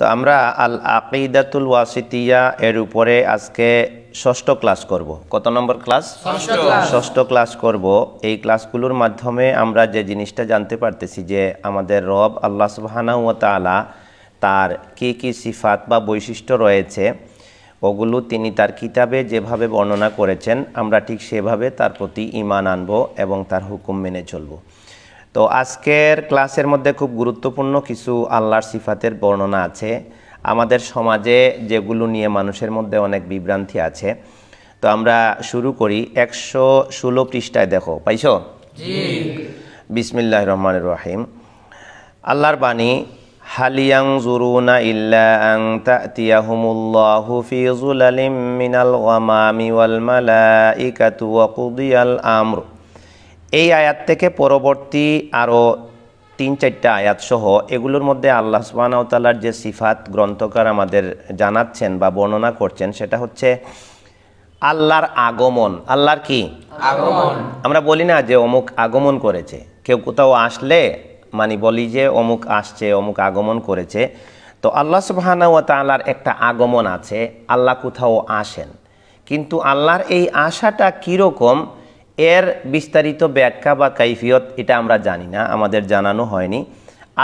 তো আমরা আল আকিদাতুল ওয়াসিতিয়া এর উপরে আজকে ষষ্ঠ ক্লাস করব। কত নম্বর ক্লাস? ষষ্ঠ। ক্লাস করব। এই ক্লাসগুলোর মাধ্যমে আমরা যে জিনিসটা জানতে পারতেছি যে আমাদের রব আল্লাহ সুবহানাহু ওয়া তাআলা তার কি কি সিফাত বা বৈশিষ্ট্য রয়েছে ওগুলো তিনি তার কিতাবে যেভাবে বর্ণনা করেছেন আমরা ঠিক সেভাবে তার প্রতি ঈমান আনব এবং তার হুকুম মেনে চলবো। তো আজকের ক্লাসের মধ্যে খুব গুরুত্বপূর্ণ কিছু আল্লাহর সিফাতের বর্ণনা আছে। আমাদের সমাজে যেগুলো নিয়ে মানুষের মধ্যে অনেক বিভ্রান্তি আছে। তো আমরা শুরু করি। একশো ষোলো পৃষ্ঠায় দেখো। পাইছো? বিসমিল্লাহ রহমান রহিম। আল্লাহর বাণী হালিয়াং জুরুনা ইল্লা আং তাতিয়াহুমুল্লাহু ফি মিনাল গামামি ওয়াল মালাইকাতু ওয়া কুদিয়াল আমর। এই আয়াত থেকে পরবর্তী আরও তিন চারটা আয়াত সহ এগুলোর মধ্যে আল্লাহ তাআলার যে সিফাত গ্রন্থকার আমাদের জানাচ্ছেন বা বর্ণনা করছেন সেটা হচ্ছে আল্লাহর আগমন। আল্লাহর কি? আগমন। আমরা বলি না যে অমুক আগমন করেছে। কেউ কোথাও আসলে মানে বলি যে অমুক আসছে অমুক আগমন করেছে। তো আল্লাহ সুবহানা ওয়া তাআলার একটা আগমন আছে আল্লাহ কোথাও আসেন। কিন্তু আল্লাহর এই আশাটা কীরকম? এর বিস্তারিত ব্যাখ্যা বা কাইফিয়ত এটা আমরা জানি না, আমাদের জানানো হয়নি।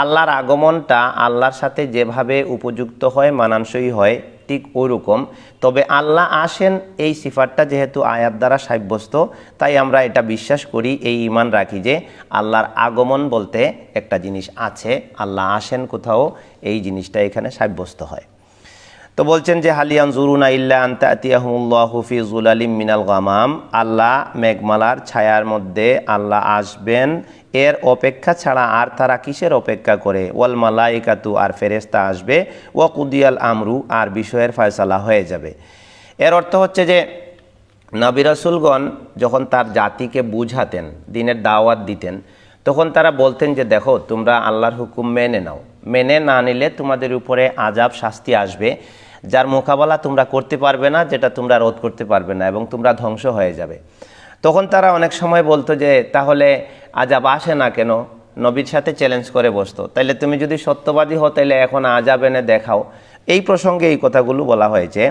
আল্লাহর আগমনটা আল্লাহর সাথে যেভাবে উপযুক্ত হয়, মানানসই হয়, ঠিক ওরকম। তবে আল্লাহ আসেন এই সিফারটা যেহেতু আয়াত দ্বারা সাব্যস্ত, তাই আমরা এটা বিশ্বাস করি, এই ইমান রাখি যে আল্লাহর আগমন বলতে একটা জিনিস আছে, আল্লাহ আসেন কোথাও, এই জিনিসটা এখানে সাব্যস্ত হয়। তো বলছেন যে হালিয়ান জুরুনা ইল্লা আন্তা আতিয়াহমুল্লাহ হুফি জুলালিম মিনাল গামাম। আল্লাহ মেঘমালার ছায়ার মধ্যে আল্লাহ আসবেন। এর অপেক্ষা ছাড়া আর তারা কিসের অপেক্ষা করে? ওয়াল মালাইকাতু, আর ফেরেস্তা আসবে। ও কুদিয়াল আমরু, আর বিষয়ের ফয়সালা হয়ে যাবে। এর অর্থ হচ্ছে যে নবিরাসুলগণ যখন তার জাতিকে বুঝাতেন, দিনের দাওয়াত দিতেন, তখন তারা বলতেন যে, দেখো, তোমরা আল্লাহর হুকুম মেনে নাও। মেনে না নিলে তোমাদের উপরে আজাব শাস্তি আসবে। যার মোকাবেলা তোমরা করতে পারবে না, যেটা তোমরা রোধ করতে পারবে না এবং তোমরা ধ্বংস হয়ে যাবে। তখন তারা অনেক সময় বলতো যে, তাহলে আজাব আসে না কেন? নবীর সাথে চ্যালেঞ্জ করে বসতো। তাইলে তুমি যদি সত্যবাদী হও, তাইলে এখন আজাব এনে দেখাও। এই প্রসঙ্গে এই কথাগুলো বলা হয়েছে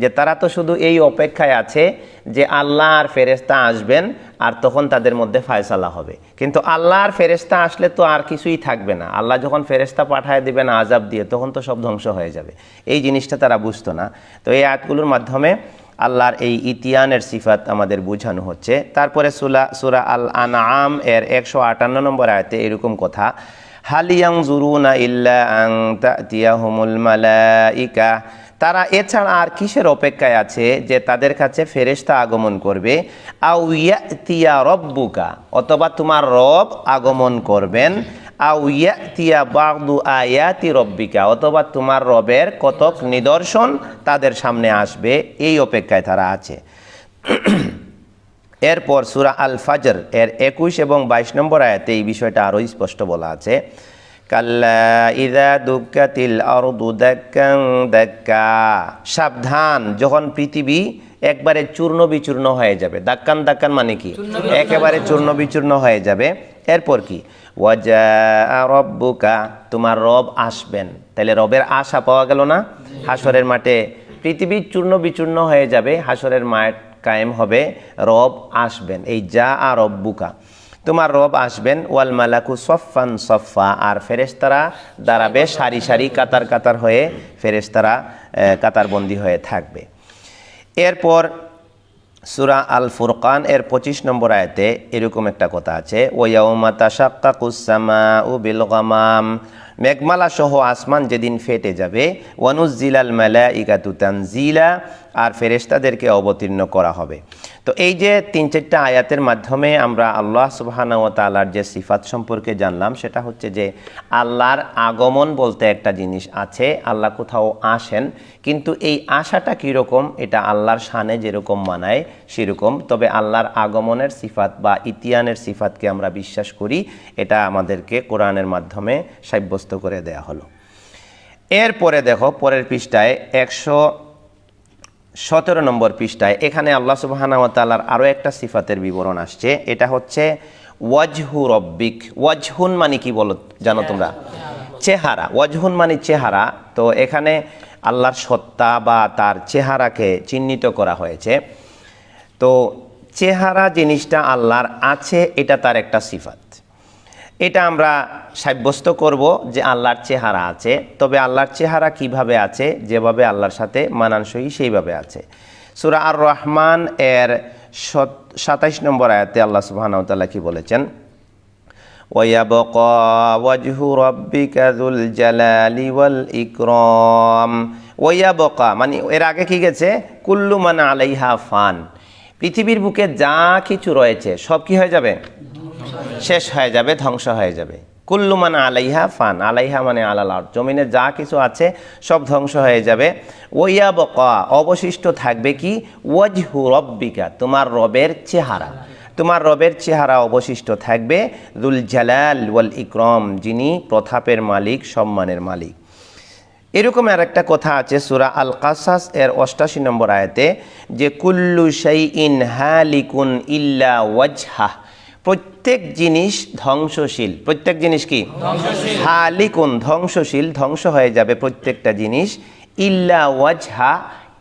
যে তারা তো শুধু এই অপেক্ষায় আছে যে আল্লাহ আর ফেরেস্তা আসবেন আর তখন তাদের মধ্যে ফায়সালা হবে। কিন্তু আল্লাহ আর ফেরেস্তা আসলে তো আর কিছুই থাকবে না। আল্লাহ যখন ফেরেস্তা পাঠায় দিবেন আজাব দিয়ে, তখন তো সব ধ্বংস হয়ে যাবে। এই জিনিসটা তারা বুঝতো না। তো এই আয়াতগুলোর মাধ্যমে আল্লাহর এই ইতিয়ানের সিফাত আমাদের বোঝানো হচ্ছে। তারপরে সুলা সুরা আল আনআম এর একশো আটান্ন নম্বর আয়তে এরকম কথা হালিয়াং জুরুনা ইল্লা আং তাতিয়াহুমুল মালাইকা তারা এছাড়া আর কিসের অপেক্ষায় আছে যে তাদের কাছে ফেরেশতা আগমন করবে? আউ ইয়াতিয়া রব্বুকা? অথবা, তোমার রব আগমন করবেন? আউ ইয়াতিয়া বাগদু আয়াতি রব্বিকা? অথবা, তোমার রবের কতক নিদর্শন তাদের সামনে আসবে? এই অপেক্ষায় তারা আছে। এরপর সুরা আল ফাজর এর একুশ এবং বাইশ নম্বর আয়াতে এই বিষয়টা আরও স্পষ্ট বলা আছে। কাল্লা ইদা দুঃখাতিল অরদু দাক্কাং দাক্কা। সাবধান যখন পৃথিবী একবারে চূর্ণ বিচূর্ণ হয়ে যাবে। দাক্কান দাক্কান মানে কি? একেবারে চূর্ণ বিচূর্ণ হয়ে যাবে। এরপর কি? ওয়াজা রব্বুকা তোমার রব আসবেন। তাহলে রবের আশা পাওয়া গেল না? হাসরের মাঠে পৃথিবী চূর্ণ বিচূর্ণ হয়ে যাবে। হাসরের মাঠ কায়েম হবে রব আসবেন। এই যা আর রব্বুকা। তোমার রব আসবেন ওয়াল মালাকু সফান সফা আর ফেরেশতারা দাঁড়াবে সারি সারি কাতার কাতার হয়ে ফেরেশতারা আহ, কাতারবন্দি হয়ে থাকবে। এরপর সুরা আল ফুরকান এর পঁচিশ নম্বর আয়তে এরকম একটা কথা আছে ওয়াউমা তাশাক্কা কুসামা উ বিল গামাম। মেঘমালা সহ আসমান যেদিন ফেটে যাবে ওয়ানুজিলাল মেলা ইকাতু তানজিলা আর ফেরেশতাদেরকে অবতীর্ণ করা হবে। তো এই যে তিন চারটা আয়াতের মাধ্যমে আমরা আল্লাহ সুবহানা ও তালার যে সিফাত সম্পর্কে জানলাম, সেটা হচ্ছে যে আল্লাহর আগমন বলতে একটা জিনিস আছে, আল্লাহ কোথাও আসেন, কিন্তু এই আশাটা কীরকম, এটা আল্লাহর শানে যেরকম মানায় সেরকম, তবে আল্লাহর আগমনের সিফাত বা ইতিয়ানের সিফাতকে আমরা বিশ্বাস করি, এটা আমাদেরকে কোরআনের মাধ্যমে সাব্যস্ত করে দেয়া হলো। এরপরে দেখো, পরের পৃষ্ঠায় একশো সতেরো নম্বর পৃষ্ঠায় এখানে আল্লাহ সুবাহানা তাল্লার আরও একটা সিফাতের বিবরণ আসছে। এটা হচ্ছে ওয়াজহু রব্বিক। ওয়াজহুন মানে কি বলো জানো তোমরা? চেহারা। ওয়াজহুন মানে চেহারা। তো এখানে আল্লাহর সত্তা বা তার চেহারাকে চিহ্নিত করা হয়েছে। তো চেহারা জিনিসটা আল্লাহর আছে এটা তার একটা সিফাত। এটা আমরা সাব্যস্ত করব যে আল্লাহর চেহারা আছে তবে আল্লাহর চেহারা কিভাবে আছে যেভাবে আল্লাহর সাথে মানানসই সেইভাবে আছে সুরা আর রহমান এর সাতাইশ নম্বর আয়াতে আল্লাহ সুবাহতাল্লাহ কি বলেছেন ويبقى وجه ربك ذو الجلال والإكرام ويبقى মানে এর আগে কি গেছে কুল্লু মান আলাইহা ফান পৃথিবীর বুকে যা কিছু রয়েছে সব কি হয়ে যাবে শেষ হয়ে যাবে, ধ্বংস হয়ে যাবে। কুল্লু মানে আলাইহা ফান। আলাইহা মানে আলাল জমিনে যা কিছু আছে সব ধ্বংস হয়ে যাবে। ওইয়া বকা অবশিষ্ট থাকবে কি? ওয়াজহু রব্বিকা, তোমার রবের চেহারা। তোমার রবের চেহারা অবশিষ্ট থাকবে দুল জালাল ওয়াল ইকরম, যিনি প্রথাপের মালিক, সম্মানের মালিক। এরকম আর একটা কথা আছে সুরা আল কাসাস এর অষ্টাশি নম্বর আয়াতে, যে কুল্লু শাই ইন হালিকুন ইল্লা ওয়াজহা। প্রত্যেক জিনিস ধ্বংসশীল। প্রত্যেক জিনিস কি? হালিকুন ধ্বংসশীল ধ্বংস হয়ে যাবে প্রত্যেকটা জিনিস। ইল্লা ওয়াজহা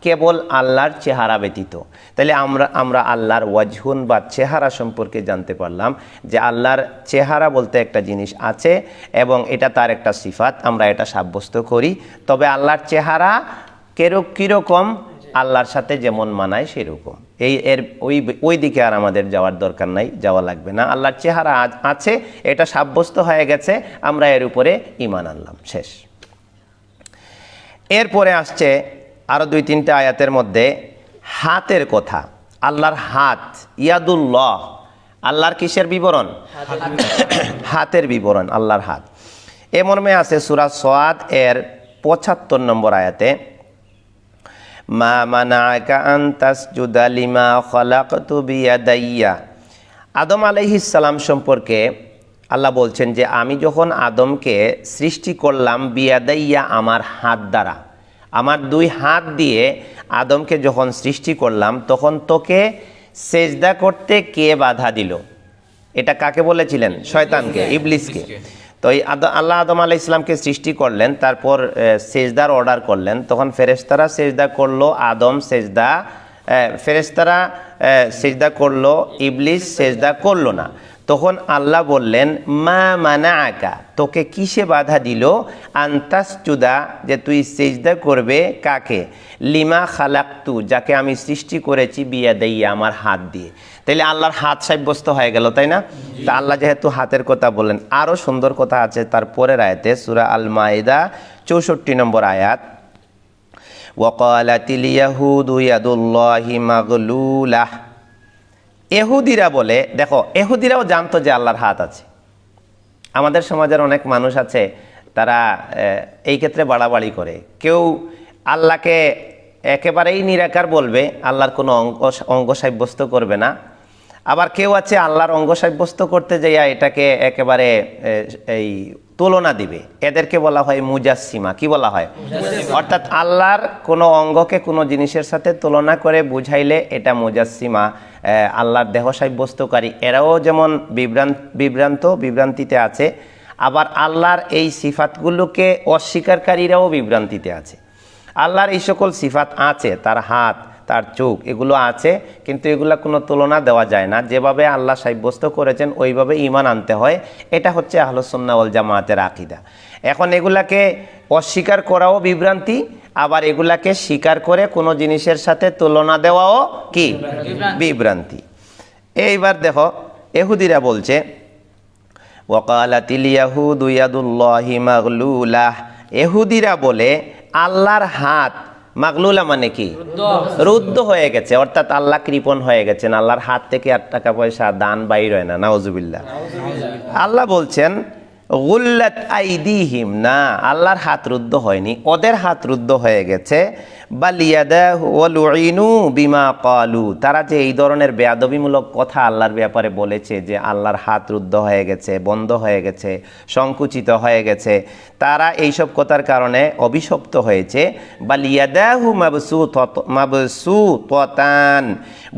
কেবল আল্লাহর চেহারা ব্যতীত। তাহলে আমরা আমরা আল্লাহর ওয়াজহুন বা চেহারা সম্পর্কে জানতে পারলাম যে আল্লাহর চেহারা বলতে একটা জিনিস আছে এবং এটা তার একটা সিফাত আমরা এটা সাব্যস্ত করি। তবে আল্লাহর চেহারা কেরো কীরকম? আল্লাহর সাথে যেমন মানায় সেরকম। এই এর ওই ওই দিকে আর আমাদের যাওয়ার দরকার নাই, যাওয়া লাগবে না। আল্লাহর চেহারা আছে, এটা সাব্যস্ত হয়ে গেছে, আমরা এর উপরে ইমান আনলাম, শেষ। এরপরে আসছে আরও দুই তিনটা আয়াতের মধ্যে, হাতের কথা, আল্লাহর হাত, ইয়াদুল্লাহ, আল্লাহর কিসের বিবরণ? হাতের বিবরণ, আল্লাহর হাত। এ মর্মে আছে সুরা সোয়াদ এর পঁচাত্তর নম্বর আয়াতে মা মানাকা আন্তাস জুদালিমা খলাকতু বিয়াদাইয়া। আদম আলাইহিসাল্লাম সম্পর্কে আল্লাহ বলছেন যে, আমি যখন আদমকে সৃষ্টি করলাম বিয়াদাইয়া আমার হাত দ্বারা, আমার দুই হাত দিয়ে আদমকে যখন সৃষ্টি করলাম, তখন তোকে সেজদা করতে কে বাধা দিল? এটা কাকে বলেছিলেন? শয়তানকে, ইবলিসকে। তো এই আল্লাহ আদম আলাহ ইসলামকে সৃষ্টি করলেন, তারপর সেজদার অর্ডার করলেন। তখন ফেরেস্তারা সেজদা করল, আদম সেজদা ফেরেস্তারা সেজদা করল, ইবলিস সেজদা করল না। তখন আল্লাহ বললেন মা মানা আকা তোকে কিসে বাধা দিল? আন্তাসচুদা যে তুই সেজদা করবে কাকে? লিমা খালাক্তু যাকে আমি সৃষ্টি করেছি বিয়া দেইয়া আমার হাত দিয়ে। তাইলে আল্লাহর হাত সাব্যস্ত হয়ে গেল তাই না? তা আল্লাহ যেহেতু হাতের কথা বললেন আরও সুন্দর কথা আছে তার পরের আয়াতে সুরা আল মাইদা চৌষট্টি নম্বর আয়াত। ওয়াকালাতিল ইয়াহুদু ইয়াদুল্লাহি মাগলুলাহ। এহুদিরা বলে, দেখো, এহুদিরাও জানতো যে আল্লাহর হাত আছে। আমাদের সমাজের অনেক মানুষ আছে, তারা এই ক্ষেত্রে বাড়াবাড়ি করে। কেউ আল্লাহকে একেবারেই নিরাকার বলবে, আল্লাহর কোনো অঙ্গ অঙ্গ সাব্যস্ত করবে না। আবার কেউ আছে আল্লাহর অঙ্গ সাব্যস্ত করতে যাইয়া এটাকে একেবারে এই তুলনা দিবে। এদেরকে বলা হয় মুজাসিমা কি বলা হয়? অর্থাৎ আল্লাহর কোনো অঙ্গকে কোনো জিনিসের সাথে তুলনা করে বুঝাইলে এটা মুজাসিমা আল্লাহর দেহ সাব্যস্তকারী। এরাও যেমন বিভ্রান্ত বিভ্রান্ত বিভ্রান্তিতে আছে আবার আল্লাহর এই সিফাতগুলোকে অস্বীকারীরাও বিভ্রান্তিতে আছে। আল্লাহর এই সকল সিফাত আছে তার হাত তার চোখ এগুলো আছে কিন্তু এগুলো কোনো তুলনা দেওয়া যায় না। যেভাবে আল্লাহ সাব্যস্ত করেছেন ওইভাবে ইমান আনতে হয়। এটা হচ্ছে আহলসুন্না ওল জামায়াতের আকিদা। এখন এগুলাকে অস্বীকার করাও বিভ্রান্তি আবার এগুলাকে স্বীকার করে কোনো জিনিসের সাথে তুলনা দেওয়াও কি? বিভ্রান্তি। এইবার দেখো এহুদিরা বলছে ওয়াকালাতিল ইয়াহুদু ইয়াদুল্লাহি মাগলুলাহ। এহুদিরা বলে আল্লাহর হাত মাগলুলা মানে কি? রুদ্ধ। হয়ে গেছে অর্থাৎ আল্লাহ কৃপণ হয়ে গেছেন আল্লাহর হাত থেকে আর টাকা পয়সা দান বাইর হয় না নাউজুবিল্লাহ। আল্লাহ বলছেন গুল্লাত আইদিহিম, না, আল্লাহর হাত রুদ্ধ হয়নি, ওদের হাত রুদ্ধ হয়ে গেছে। বালিয়াদু বিমা কালু তারা যে এই ধরনের বেয়াদবিমূলক কথা আল্লাহর ব্যাপারে বলেছে যে আল্লাহর হাত রুদ্ধ হয়ে গেছে, বন্ধ হয়ে গেছে, সংকুচিত হয়ে গেছে, তারা এইসব কথার কারণে অভিশপ্ত হয়েছে। বালিয়াদাহু মাবসু মাবসু ততান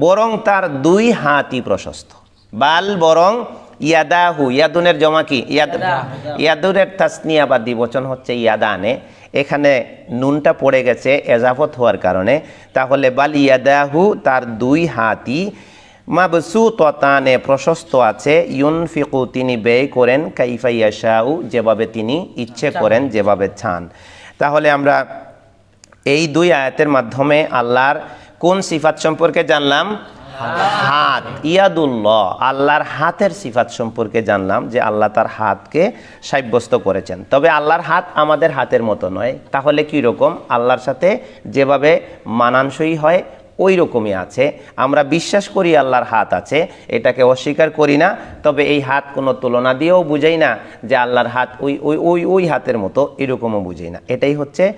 বরং তার দুই হাতই প্রশস্ত। বাল বরং ইয়াদাহু ইয়াদুনের জমা কি? ইয়াদ ইয়াদুরের তাসনিয়া বা দ্বিবচন হচ্ছে ইয়াদানে। এখানে নুনটা পড়ে গেছে এজাফত হওয়ার কারণে। তাহলে বাল ইয়াদাহু তার দুই হাতই মাবসু ততানে প্রশস্ত আছে। ইউন ফিকু তিনি ব্যয় করেন কাইফা ইয়াশাউ যেভাবে তিনি ইচ্ছে করেন যেভাবে চান। তাহলে আমরা এই দুই আয়াতের মাধ্যমে আল্লাহর কোন সিফাত সম্পর্কে জানলাম? হাত। ইয়াদুল্লাহ, আল্লাহর হাতের সিফাত সম্পর্কে জানলাম যে আল্লাহ তার হাতকে সাব্যস্ত করেছেন। তবে আল্লাহর হাত আমাদের হাতের মতো নয়। তাহলে কি রকম আল্লাহর সাথে যেভাবে মানানসই হয় ওই রকমই আছে। আমরা বিশ্বাস করি আল্লাহর হাত আছে এটাকে অস্বীকার করি না তবে এই হাত কোনো তুলনা দিয়েও বুঝাই না যে আল্লাহর হাত ওই ওই ওই ওই হাতের মতো এরকমও বুঝাই না। এটাই হচ্ছে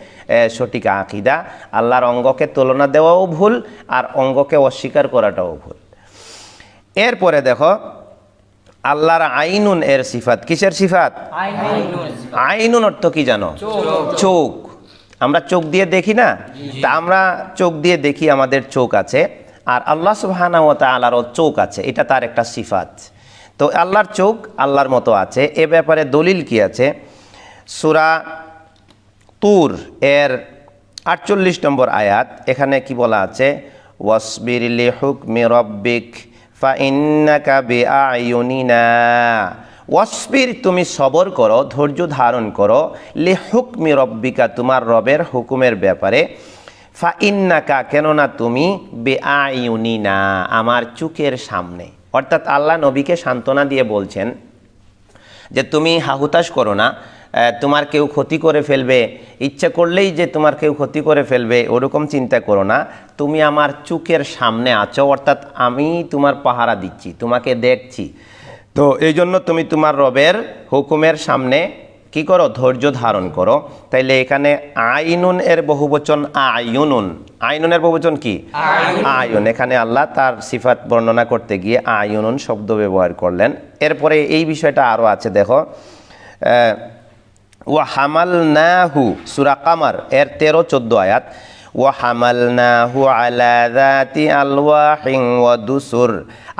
সঠিক আকিদা। আল্লাহর অঙ্গকে তুলনা দেওয়াও ভুল আর অঙ্গকে অস্বীকার করাটাও ভুল। এরপরে দেখো আল্লাহর আইনুন এর সিফাত। কিসের সিফাত? আইনুন। অর্থ কি জানো? চোখ। আমরা চোখ দিয়ে দেখি না? তা আমরা চোখ দিয়ে দেখি আমাদের চোখ আছে আর আল্লাহ সুবহানা ও তালারও চোখ আছে এটা তার একটা সিফাত। তো আল্লাহর চোখ আল্লাহর মতো আছে। এ ব্যাপারে দলিল কি আছে? সুরা তুর এর আটচল্লিশ নম্বর আয়াত এখানে কি বলা আছে? ওয়াসবির হুকমি রব্বিক ফা ইন্নাকা বিআইউনিনা ওয়াসবির, তুমি সবর করো, ধৈর্য ধারণ করো লে হুকমি রব্বিকা, তোমার রবের হুকুমের ব্যাপারে। ফা ইন্নাকা, কেননা তুমি বেআইউনিনা, আমার চুকের সামনে। অর্থাৎ আল্লাহ নবীকে সান্ত্বনা দিয়ে বলছেন যে, তুমি হাহুতাশ করো না তোমার কেউ ক্ষতি করে ফেলবে, ইচ্ছে করলেই যে তোমার কেউ ক্ষতি করে ফেলবে, ওরকম চিন্তা করো না, তুমি আমার চুকের সামনে আছো, অর্থাৎ আমি তোমার পাহারা দিচ্ছি, তোমাকে দেখছি। তো এই জন্য তুমি তোমার রবের হুকুমের সামনে কি করো? ধৈর্য ধারণ করো। তাইলে এখানে আইনুন এর বহুবচন আয়ুনুন আইনুনের বহুবচন কি? আয়ুন এখানে আল্লাহ তার সিফাত বর্ণনা করতে গিয়ে আয়ুনুন শব্দ ব্যবহার করলেন। এরপরে এই বিষয়টা আরও আছে দেখো। ওয়া হামাল নাহু সুরা কামার এর তেরো চোদ্দ আয়াত। ওয়া হামাল নাহু আলা দাতি আলওয়াহিং ওয়া দুসুর।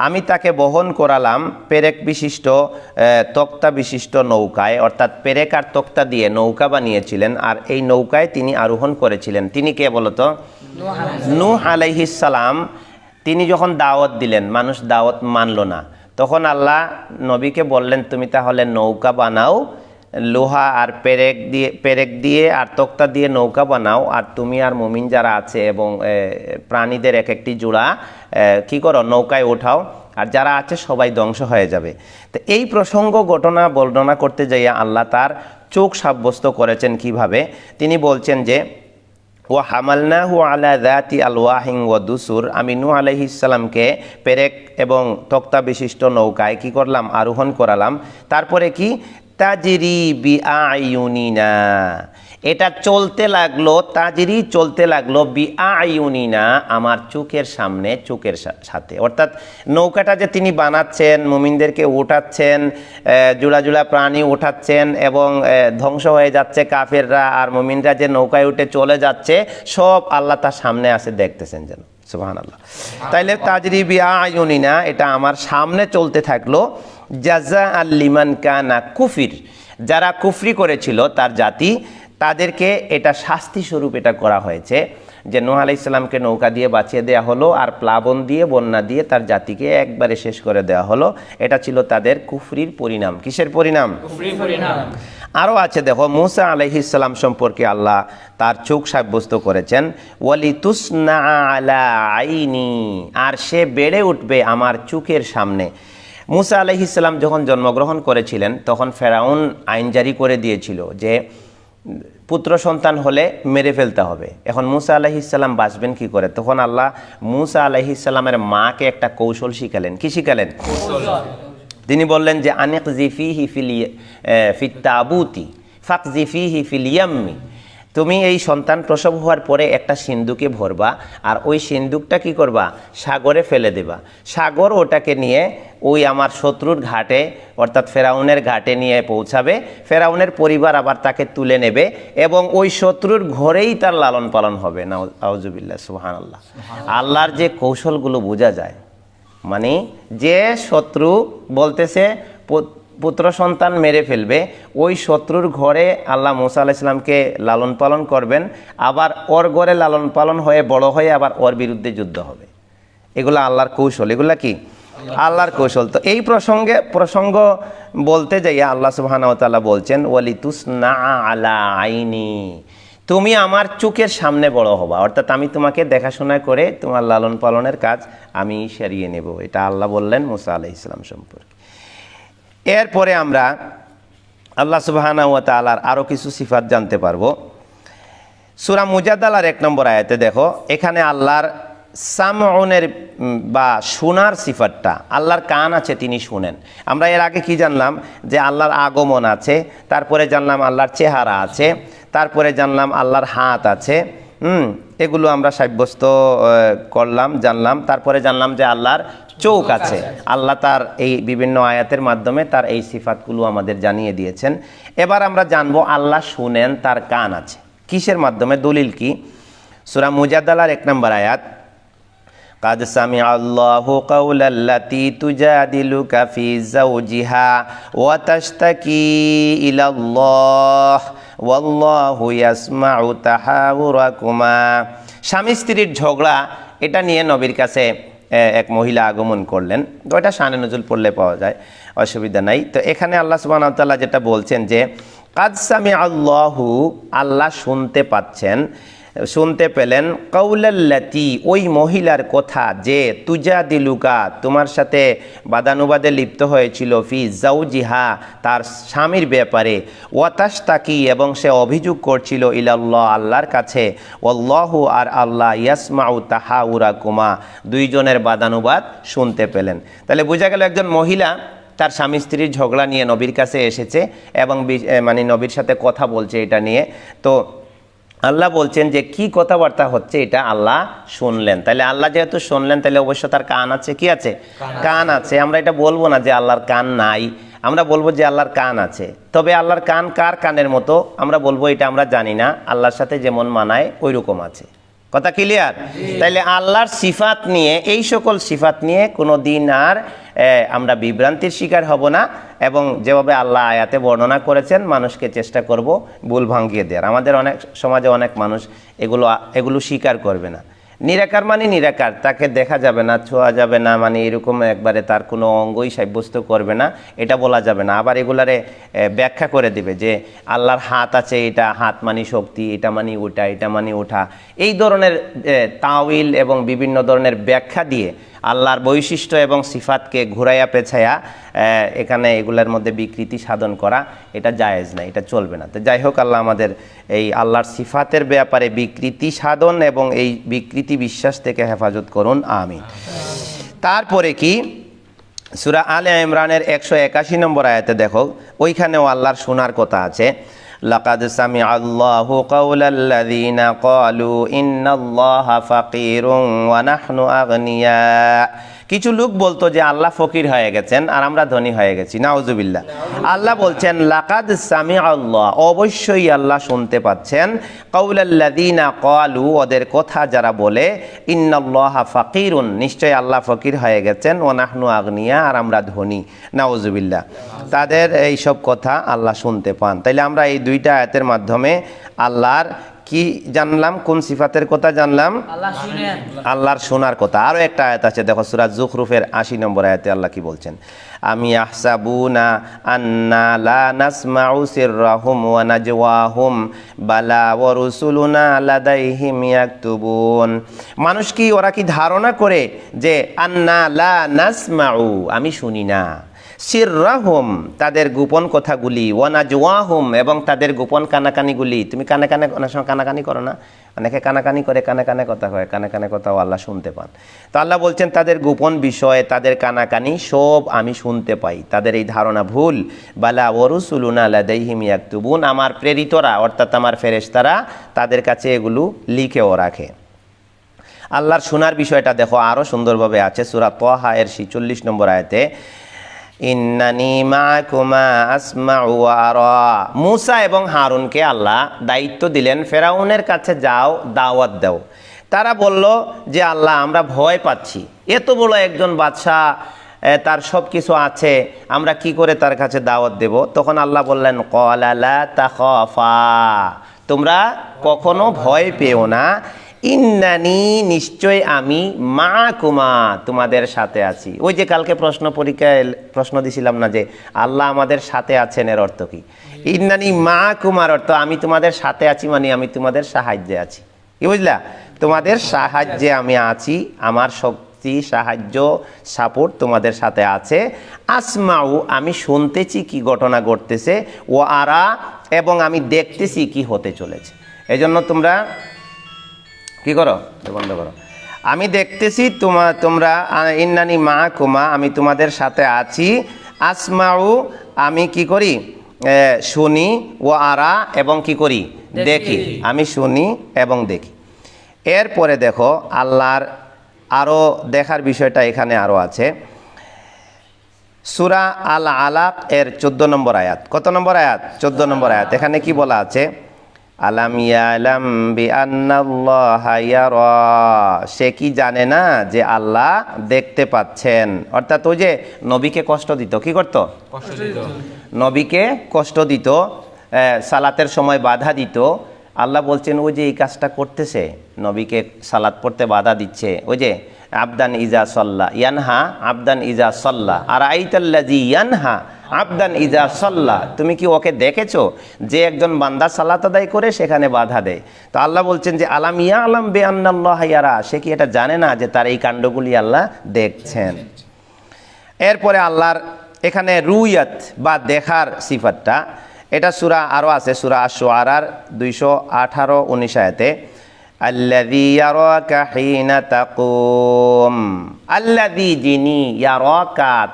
আমি তাকে বহন করালাম পেরেক বিশিষ্ট তক্তা বিশিষ্ট নৌকায়, অর্থাৎ পেরেক আর তক্তা দিয়ে নৌকা বানিয়েছিলেন, আর এই নৌকায় তিনি আরোহণ করেছিলেন। তিনি কে বলতো? নূহ আলাইহিস সালাম। তিনি যখন দাওয়াত দিলেন, মানুষ দাওয়াত মানলো না। তখন আল্লাহ নবীকে বললেন, তুমি তাহলে নৌকা বানাও লোহা আর পেরেক দিয়ে পেরেক দিয়ে আর তক্তা দিয়ে নৌকা বানাও। আর তুমি আর মুমিন যারা আছে এবং প্রাণীদের এক একটি জোড়া কি করো, নৌকায় ওঠাও। আর যারা আছে সবাই ধ্বংস হয়ে যাবে। তো এই প্রসঙ্গ ঘটনা বর্ণনা করতে যাইয়া আল্লাহ তার চোখ সাব্যস্ত করেছেন কীভাবে? তিনি বলছেন যে ও হামালনাহু আলা দাতি আলওয়াহিং ও দুসুর। আমি নূহ আলাইহিসাল্লামকে পেরেক এবং তক্তা বিশিষ্ট নৌকায় কি করলাম, আরোহণ করালাম। তারপরে কি? তাজরি বি আইউনিনা এটা চলতে লাগল, তাজরি চলতে লাগল বি আমার চোখের সামনে, চোখের সাথে। অর্থাৎ নৌকাটা যে তিনি বানাচ্ছেন, মুমিনদেরকে ওঠাচ্ছেন জোড়া জোড়া প্রাণী ওঠাচ্ছেন এবং ধ্বংস হয়ে যাচ্ছে কাফেররা আর মুমিনরা যে নৌকায় উঠে চলে যাচ্ছে, সব আল্লাহ তার সামনে আসে দেখতেছেন যেন। সুবাহান আল্লাহ তাইলে তাজরিবি আয়ুনিনা, এটা আমার সামনে চলতে থাকল জাজা আল্লিমান কানা কুফির। যারা কুফরি করেছিল তার জাতি, তাদেরকে এটা শাস্তি স্বরূপ এটা করা হয়েছে, যে নোহ আলাই ইসলামকে নৌকা দিয়ে বাঁচিয়ে দেওয়া হলো আর প্লাবন দিয়ে, বন্যা দিয়ে তার জাতিকে একবারে শেষ করে দেওয়া হলো। এটা ছিল তাদের কুফরির পরিণাম। কিসের পরিণাম? পরিণাম। আরও আছে, দেখো, মুসা আলহিসাল্লাম সম্পর্কে আল্লাহ তার চোখ সাব্যস্ত করেছেন, ওয়ালি তুসনা আলা আইনি আর সে বেড়ে উঠবে আমার চোখের সামনে। মুসা আলহিসাল্লাম যখন জন্মগ্রহণ করেছিলেন, তখন ফেরাউন আইন জারি করে দিয়েছিল যে পুত্র সন্তান হলে মেরে ফেলতে হবে। এখন মুসা আলাহিসাল্লাম বাঁচবেন কি করে? তখন আল্লাহ মুসা আলাহিসাল্লামের মাকে একটা কৌশল শিখালেন। কি শিখালেন? তিনি বললেন যে আনিক জিফিহি ফিল ফিতাবুতি ফাক জিফিহি ফিল ইয়াম্মি। তুমি এই সন্তান প্রসব হওয়ার পরে একটা সিন্দুকে ভরবা আর ওই সিন্দুকটা কি করবা? সাগরে ফেলে দেবা। সাগর ওটাকে নিয়ে ওই আমার শত্রুর ঘাটে অর্থাৎ ফেরাউনের ঘাটে নিয়ে পৌঁছাবে। ফেরাউনের পরিবার আবার তাকে তুলে নেবে এবং ওই শত্রুর ঘরেই তার লালন পালন হবে। না আউজুবিল্লাহ সুহান আল্লাহ আল্লাহর যে কৌশলগুলো বোঝা যায় মানে যে শত্রু বলতেছে পুত্র সন্তান মেরে ফেলবে, ওই শত্রুর ঘরে আল্লাহ মুসা আলাহ ইসলামকে লালন পালন করবেন, আবার ওর ঘরে লালন পালন হয়ে, বড় হয়ে আবার ওর বিরুদ্ধে যুদ্ধ হবে। এগুলো আল্লাহর কৌশল, এগুলা কি? আল্লাহর কৌশল। তো এই প্রসঙ্গে, প্রসঙ্গ বলতে যাইয়া আল্লাহ সুবাহানতাল্লাহ বলছেন ওয়ালিতুস না আলা আইনি। তুমি আমার চোখের সামনে বড় হবা। অর্থাৎ আমি তোমাকে দেখাশোনা করে তোমার লালন পালনের কাজ আমি সারিয়ে নেব। এটা আল্লাহ বললেন মুসা আলাহ ইসলাম সম্পর্কে। এরপরে আমরা আল্লাহ সুবাহানা ওয়া তালার আরও কিছু সিফাত জানতে পারব। সুরা মুজাদ্দালার এক নম্বর আয়াতে দেখো, এখানে আল্লাহর সামনের বা শোনার সিফারটা আল্লাহর কান আছে তিনি শুনেন। আমরা এর আগে কি জানলাম? যে আল্লাহর আগমন আছে, তারপরে জানলাম আল্লাহর চেহারা আছে তারপরে জানলাম আল্লাহর হাত আছে, হুম, এগুলো আমরা সাব্যস্ত করলাম, জানলাম। তারপরে জানলাম যে আল্লাহর চোখ আছে। আল্লাহ তার এই বিভিন্ন আয়াতের মাধ্যমে তার এই সিফাতগুলো আমাদের জানিয়ে দিয়েছেন। এবার আমরা জানব আল্লাহ শুনেন তার কান আছে। কিসের মাধ্যমে? দলিল কি? সুরা মুজাদ্দালার এক নম্বর আয়াত। قد سمع الله قول التي تجادلك في زوجها وتشتكي إلى الله والله يسمع تحاوركما স্বামী স্ত্রীর ঝগড়া এটা নিয়ে নবীর কাছে এ, এক মহিলা আগমন করলেন তো এটা শানে নজুল পড়লে পাওয়া যায় অসুবিধা নাই তো এখানে আল্লাহ সুবহানাহু ওয়া তাআলা যেটা বলছেন যে কাদসামি আল্লাহু আল্লাহ শুনতে পাচ্ছেন শুনতে পেলেন, কৌলাল্লাতি, ওই মহিলার কথা যে তুজা দিলুকা তোমার সাথে বাদানুবাদে লিপ্ত হয়েছিল ফি জাউজিহা, তার স্বামীর ব্যাপারে। ওয়াতাস তাকি এবং সে অভিযোগ করছিল, ইলাল্লাহ, আল্লাহর কাছে। ওল্লাহু আর আল্লাহ ইয়াসমাউ তাহাউরা কুমা দুইজনের বাদানুবাদ শুনতে পেলেন। তাহলে বোঝা গেল একজন মহিলা তার স্বামী স্ত্রীর ঝগড়া নিয়ে নবীর কাছে এসেছে এবং মানে নবীর সাথে কথা বলছে এটা নিয়ে। তো আল্লাহ বলছেন যে কি কথাবার্তা হচ্ছে এটা আল্লাহ শুনলেন। তাহলে আল্লাহ যেহেতু শুনলেন তাহলে অবশ্য তার কান আছে কি আছে? কান আছে। আমরা এটা বলব না যে আল্লাহর কান নাই। আমরা বলব যে আল্লাহর কান আছে। তবে আল্লাহর কান কার কানের মতো? আমরা বলব এটা আমরা জানি না। আল্লাহর সাথে যেমন মানায় ওই রকম আছে। কথা ক্লিয়ার তাইলে আল্লাহর সিফাত নিয়ে এই সকল সিফাত নিয়ে কোনো দিন আর আমরা বিভ্রান্তির শিকার হব না। এবং যেভাবে আল্লাহ আয়াতে বর্ণনা করেছেন, মানুষকে চেষ্টা করব ভুল ভাঙ্গিয়ে দেওয়ার। আমাদের অনেক সমাজে অনেক মানুষ এগুলো এগুলো স্বীকার করবে না। নিরাকার মানে নিরাকার, তাকে দেখা যাবে না, ছোঁয়া যাবে না মানে এরকম একবারে তার কোনো অঙ্গই সাব্যস্ত করবে না, এটা বলা যাবে না। আবার এগুলারে ব্যাখ্যা করে দিবে যে আল্লাহর হাত আছে, এটা হাত মানি শক্তি, এটা মানি ওটা, এটা মানি ওঠা। এই ধরনের তাওইল এবং বিভিন্ন ধরনের ব্যাখ্যা দিয়ে আল্লাহর বৈশিষ্ট্য এবং সিফাতকে ঘুরাইয়া পেছাইয়া এখানে এগুলোর মধ্যে বিকৃতি সাধন করা, এটা জায়েজ না এটা চলবে না। তো যাই হোক, আল্লাহ আমাদের এই আল্লাহর সিফাতের ব্যাপারে বিকৃতি সাধন এবং এই বিকৃতি বিশ্বাস থেকে হেফাজত করুন আমি তারপরে কি? সুরা আলে ইমরানের একশো একাশি নম্বর আয়াতে দেখো, ওইখানেও আল্লাহর শোনার কথা আছে লাকাদ সামি আল্লাহু কাউলাল্লাযীনা ক্বালু ইন্নাল্লাহা ফাকীরুন ওয়া নাহনু আগনিয়া কিছু লোক বলতো যে আল্লাহ ফকির হয়ে গেছেন আর আমরা ধনী হয়ে গেছি, নাউজুবিল্লাহ। আল্লাহ বলছেন, লাকাদ সামি আল্লাহ অবশ্যই আল্লাহ শুনতে পাচ্ছেন। কৌলাল্লাদিনা কলু ওদের কথা যারা বলে, ইন্নাল্লাহা ফাকিরুন। নিশ্চয় আল্লাহ ফকির হয়ে গেছেন ও নাহনু আগনিয়া, আর আমরা ধনী, নাউজুবিল্লাহ। তাদের এই সব কথা আল্লাহ শুনতে পান। তাইলে আমরা এই দুইটা আয়াতের মাধ্যমে আল্লাহর কি জানলাম? কোন সিফাতের কথা জানলাম? আল্লাহর শোনার কথা। আরও একটা আয়াত আছে দেখো সুরাজ জুখরুফের আশি নম্বর আয়াতে আল্লাহ কি বলছেন? আমি আহসাবুনা আন্না লা নাসমাউ সিররাহুম ওয়া নাজওয়াহুম বালা ওয়া রুসুলুনা লাদাইহিম ইয়াকতুবুন। মানুষ কি ওরা কি ধারণা করে যে আন্না লা নাসমাউ? আমি শুনি না। সিররাহুম, তাদের গোপন কথাগুলি ওয়ানাজওয়াহুম এবং তাদের গোপন কানাকানিগুলি। তুমি কানে কানে অনেক সময় কানাকানি করো না, অনেকে কানাকানি করে কানে কানে কথা হয় কানে কানে কথাও আল্লাহ শুনতে পান। তো আল্লাহ বলছেন, তাদের গোপন বিষয়ে, তাদের কানাকানি সব আমি শুনতে পাই। তাদের এই ধারণা ভুল। বালা ওরুসুলুনা লাদাইহিম ইয়াকতুবুন, আমার প্রেরিতরা, অর্থাৎ আমার ফেরেশতারা, তাদের কাছে এগুলো লিখেও রাখে। আল্লাহর শোনার বিষয়টা দেখো আরও সুন্দরভাবে আছে। সুরা তোহা এর ছিচল্লিশ নম্বর আয়তে ইন্নানি মুসা এবং হারুনকে আল্লাহ দায়িত্ব দিলেন, ফেরাউনের কাছে যাও, দাওয়াত দাও। তারা বলল যে, আল্লাহ, আমরা ভয় পাচ্ছি। এত বড় একজন বাদশাহ তার সব কিছু আছে, আমরা কি করে তার কাছে দাওয়াত দেব? তখন আল্লাহ বললেন কলালা তাখফা। তোমরা কখনো ভয় পেও না। ইন্নানি নিশ্চয় আমি মা কুমা তোমাদের সাথে আছি। ওই যে কালকে প্রশ্ন পরীক্ষায় প্রশ্ন দিছিলাম না যে আল্লাহ আমাদের সাথে আছেন এর অর্থ কি? ইন্নানি মা কুমার অর্থ আমি তোমাদের সাথে আছি মানে আমি তোমাদের সাহায্যে আছি। কি বুঝলা? তোমাদের সাহায্যে আমি আছি, আমার শক্তি, সাহায্য, সাপোর্ট তোমাদের সাথে আছে। আসমাউ, আমি শুনতেছি কি ঘটনা ঘটতেছে, ও আরা, এবং আমি দেখতেছি কি হতে চলেছে। এজন্য তোমরা কি করো? বন্ধ করো। আমি দেখতেছি তোমা তোমরা ইন্নানি মা কুমা আমি তোমাদের সাথে আছি। আসমাউ আমি কি করি? শুনি ও আরা এবং কি করি? দেখি। আমি শুনি এবং দেখি। এরপরে দেখো আল্লাহর আরও দেখার বিষয়টা এখানে আরও আছে। সুরা আল আলাক এর চোদ্দ নম্বর আয়াত। কত নম্বর আয়াত? চোদ্দ নম্বর আয়াত। এখানে কি বলা আছে? আলাম ইয়ালাম বি ইয়ারা। সে কি জানে না যে আল্লাহ দেখতে পাচ্ছেন? অর্থাৎ ওই যে নবীকে কষ্ট দিত কি করতো? কষ্ট দিত। নবীকে কষ্ট দিত সালাতের সময় বাধা দিত। আল্লাহ বলছেন ওই যে এই কাজটা করতেছে নবীকে সালাত পড়তে বাধা দিচ্ছে। ওই যে আবদান ইজা সল্লা, ইয়ানহা, আবদান ইজা সল্লা। আর আইতাল্লাজি ইয়ানহা, আবদান ইজা সল্লা। তুমি কি ওকে দেখেছ? যে একজন বান্দা সালাত আদায় করে সেখানে বাধা দেয়। তো আল্লাহ বলছেন যে, আলাম ইয়া আলাম বে আন্নাল্লাহ ইয়ারা। সে কি এটা জানে না যে তার এই কাণ্ডগুলি আল্লাহ দেখছেন? এরপরে আল্লাহর এখানে রুইয়াত বা দেখার সিফাতটা। এটা সুরা আরও আছে, সুরা আশো আর দুইশো আঠারো, উনিশ আয়াতে। আল্লাদি তাকুম। আল্লাদি যিনি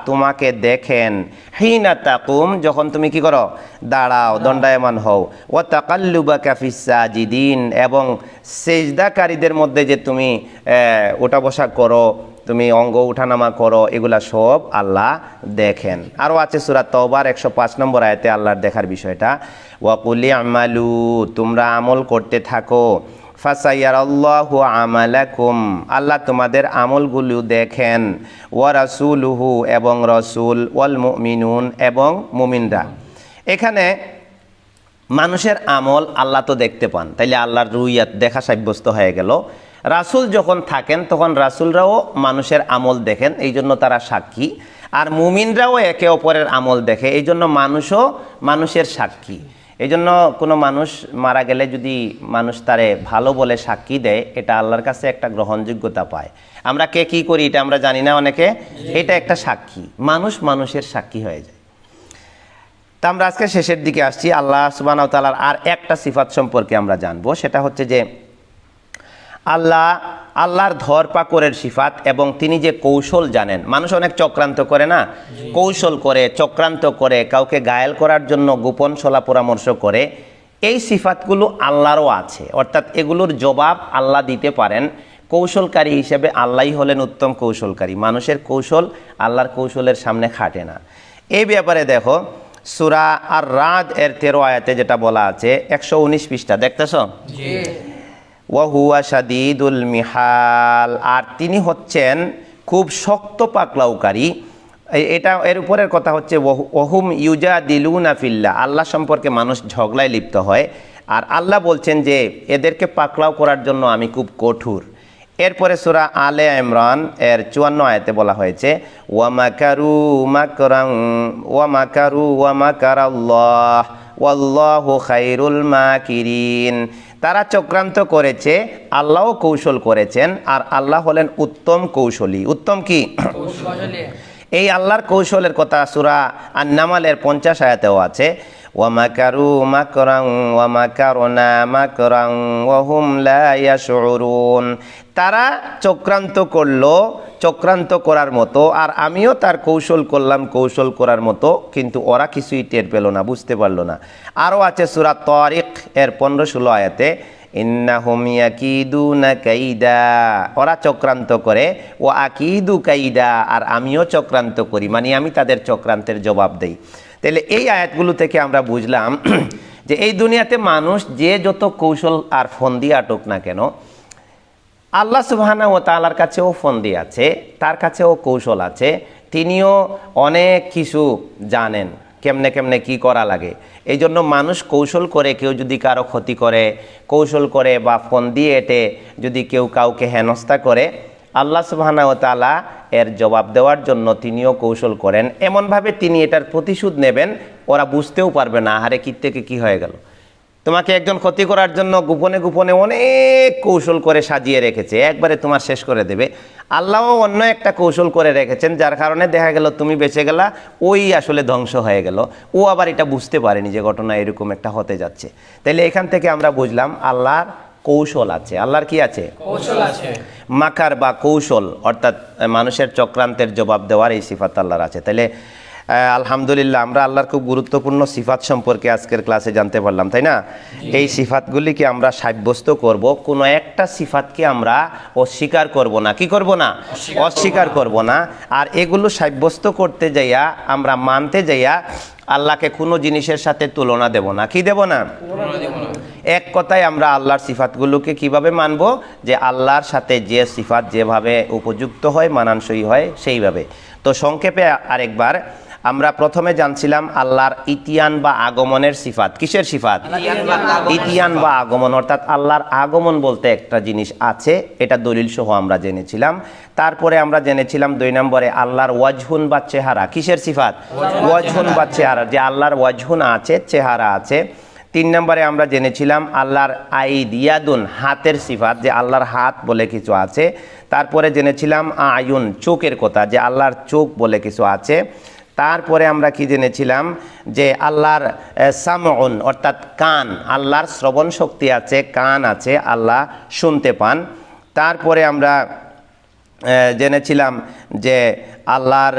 তোমাকে দেখেন, হিনা তাকুম, যখন তুমি কি করো? দাঁড়াও, দণ্ডায়মান হও। ও তাকাল্লুবা কাফিসা জিদিন এবং সেজদাকারীদের মধ্যে যে তুমি ওঠা বসা করো, তুমি অঙ্গ উঠানামা করো, এগুলা সব আল্লাহ দেখেন। আরও আছে সুরাত তওবার, একশো পাঁচ নম্বর আয়তে আল্লাহর দেখার বিষয়টা। ওয়াকুলি আমালু তোমরা আমল করতে থাকো। ফাসাইয়ার আল্লাহু আমালাকুম। আল্লাহ তোমাদের আমলগুলো দেখেন। ওয়া রাসূলুহু এবং রসুল, ওয়াল মুমিনুন এবং মুমিনরা। এখানে মানুষের আমল আল্লাহ তো দেখতে পান। তাইলে আল্লাহর রুইয়াত দেখা সাব্যস্ত হয়ে গেল। রাসূল যখন থাকেন, তখন রাসূলরাও মানুষের আমল দেখেন এই জন্য তারা সাক্ষী। আর মুমিনরাও একে অপরের আমল দেখে এই জন্য মানুষও মানুষের সাক্ষী। এই জন্য কোনো মানুষ মারা গেলে যদি মানুষ তারে ভালো বলে সাক্ষী দেয়, এটা আল্লাহর কাছে একটা গ্রহণযোগ্যতা পায়। আমরা কে কি করি এটা আমরা জানি না অনেকে। এটা একটা সাক্ষী। মানুষ মানুষের সাক্ষী হয়ে যায়। তা আমরা আজকে শেষের দিকে আসছি। আল্লাহ সুবাহ তালার আর একটা সিফাত সম্পর্কে আমরা জানব। সেটা হচ্ছে যে আল্লাহ আল্লাহর ধরপাকড়ের সিফাত এবং তিনি যে কৌশল জানেন। মানুষ অনেক চক্রান্ত করে না? কৌশল করে চক্রান্ত করে কাউকে গায়েল করার জন্য গোপন সলা পরামর্শ করে এই সিফাতগুলো আল্লাহরও আছে। অর্থাৎ এগুলোর জবাব আল্লাহ দিতে পারেন। কৌশলকারী হিসেবে আল্লাহই হলেন উত্তম কৌশলকারী। মানুষের কৌশল আল্লাহর কৌশলের সামনে খাটে না। এই ব্যাপারে দেখো সুরা আর রাজ এর তেরো আয়াতে যেটা বলা আছে একশো উনিশ পৃষ্ঠা দেখতেছ? জি। ওয়াহুয়া সাদিদুল মিহাল। আর তিনি হচ্ছেন খুব শক্ত পাকলাউকারী। এটা এর উপরের কথা হচ্ছে ওহু- ওহুম ইউজা দিলুনা ফিল্লা। আল্লাহ সম্পর্কে মানুষ ঝগড়ায় লিপ্ত হয়। আর আল্লাহ বলছেন যে, এদেরকে পাকলাও করার জন্য আমি খুব কঠোর। এরপরে সুরা আলে ইমরান এর চুয়ান্ন আয়াতে বলা হয়েছে ওয়ামাকারু মাকরাং ওয়ামাকারু ওয়ামাকারাল্লাহ ওয়াল্লাহু খাইরুল মাকিরিন। তারা চক্রান্ত করেছে আল্লাহও কৌশল করেছেন আর আল্লাহ হলেন উত্তম কৌশলী। উত্তম কি? এই আল্লাহর কৌশলের কথা সুরা আর নামালের পঞ্চাশ আয়াতেও আছে। ওয়ামাকারু মাকরাং ওয়ামাকারনা মাকরাং ওয়াহুম লা ইয়াশউরুন। তারা চক্রান্ত করল, চক্রান্ত করার মতো, আর আমিও তার কৌশল করলাম, কৌশল করার মতো, কিন্তু ওরা কিছুই টের পেল না, বুঝতে পারল না। আরও আছে সুরা তরিক এর পনেরো ষোলো আয়াতে কাইদা। ওরা চক্রান্ত করে ও আকিদু কাইদা। আর আমিও চক্রান্ত করি মানে আমি তাদের চক্রান্তের জবাব দেই। তাহলে এই আয়াতগুলো থেকে আমরা বুঝলাম যে এই দুনিয়াতে মানুষ যে যত কৌশল আর ফন্দি আটক না কেন, আল্লাহ সুবাহানা ও তালার কাছেও ফন্দি আছে, তার কাছেও কৌশল আছে, তিনিও অনেক কিছু জানেন কেমনে কেমনে কি করা লাগে। এই জন্য মানুষ কৌশল করে কেউ যদি কারও ক্ষতি করে, কৌশল করে বা ফন্দি এটে যদি কেউ কাউকে হেনস্থা করে আল্লাহ সুবাহানা ও তালা এর জবাব দেওয়ার জন্য তিনিও কৌশল করেন। এমনভাবে তিনি এটার প্রতিশোধ নেবেন, ওরা বুঝতেও পারবে না, আহারে কী থেকে কি হয়ে গেল। তোমাকে একজন ক্ষতি করার জন্য গোপনে গোপনে অনেক কৌশল করে সাজিয়ে রেখেছে, একবারে তোমার শেষ করে দেবে। আল্লাহও অন্য একটা কৌশল করে রেখেছেন, যার কারণে দেখা গেল তুমি বেঁচে গেলা, ওই আসলে ধ্বংস হয়ে গেল। ও আবার এটা বুঝতে পারেনি যে ঘটনা এরকম একটা হতে যাচ্ছে। তাইলে এখান থেকে আমরা বুঝলাম, আল্লাহর কৌশল আছে। আল্লাহর কি আছে? কৌশল আছে। মাকার বা কৌশল অর্থাৎ মানুষের চক্রান্তের জবাব দেওয়ার এই সিফাত আল্লাহর আছে। তাহলে আলহামদুলিল্লাহ আমরা আল্লাহর খুব গুরুত্বপূর্ণ সিফাত সম্পর্কে আজকের ক্লাসে জানতে পারলাম তাই না? এই সিফাতগুলিকে আমরা সাব্যস্ত করব কোনো একটা সিফাতকে আমরা অস্বীকার করব না। কি করব না? অস্বীকার করব না। আর এগুলো সাব্যস্ত করতে যাইয়া আমরা মানতে যাইয়া আল্লাহকে কোনো জিনিসের সাথে তুলনা দেব না। কি দেব না। এক কথায় আমরা আল্লাহর সিফাতগুলোকে কীভাবে মানব? যে আল্লাহর সাথে যে সিফাত যেভাবে উপযুক্ত হয় মানানসই হয় সেইভাবে। তো সংক্ষেপে আরেকবার আমরা প্রথমে জানছিলাম আল্লাহর ইতিয়ান বা আগমনের সিফাত। কিসের সিফাত? ইতিয়ান বা আগমন অর্থাৎ আল্লাহর আগমন বলতে একটা জিনিস আছে এটা দলিল সহ আমরা জেনেছিলাম। তারপরে আমরা জেনেছিলাম দুই নম্বরে আল্লাহর ওয়াজহুন বা চেহারা। কিসের সিফাত? ওয়াজহুন বা চেহারা যে আল্লাহর ওয়াজহুন আছে চেহারা আছে। তিন নম্বরে আমরা জেনেছিলাম আল্লাহর আইদিয়াদুন হাতের সিফাত যে আল্লাহর হাত বলে কিছু আছে। তারপরে জেনেছিলাম আয়ুন চোখের কথা যে আল্লাহর চোখ বলে কিছু আছে। তারপরে আমরা কি জেনেছিলাম যে আল্লাহর সামন অর্থাৎ কান, আল্লাহর শ্রবণ শক্তি আছে, কান আছে, আল্লাহ শুনতে পান। তারপরে আমরা জেনেছিলাম যে আল্লাহর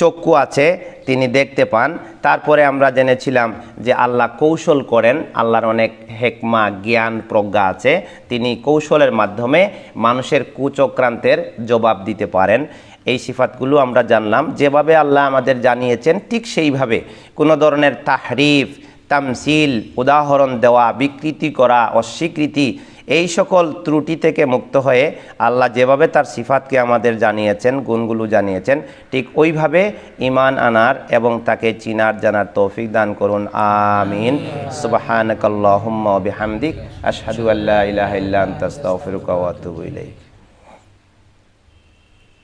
চক্ষু আছে, তিনি দেখতে পান। তারপরে আমরা জেনেছিলাম যে আল্লাহ কৌশল করেন, আল্লাহর অনেক হেকমা, জ্ঞান, প্রজ্ঞা আছে। তিনি কৌশলের মাধ্যমে মানুষের কুচক্রান্তের জবাব দিতে পারেন। এই সিফাতগুলো আমরা জানলাম। যেভাবে আল্লাহ আমাদের জানিয়েছেন, ঠিক সেইভাবে কোনো ধরনের তাহরিফ, তামসিল, উদাহরণ দেওয়া, বিকৃতি করা, অস্বীকৃতি, এই সকল ত্রুটি থেকে মুক্ত হয়ে আল্লাহ যেভাবে তার সিফাতকে আমাদের জানিয়েছেন, গুণগুলো জানিয়েছেন, ঠিক ওইভাবে ইমান আনার এবং তাকে চিনার, জানার তৌফিক দান করুন। আমিন। সুবহানাকাল্লাহুম্মা বিহামদিক। আশহাদু আল্লা ইলাহা ইল্লা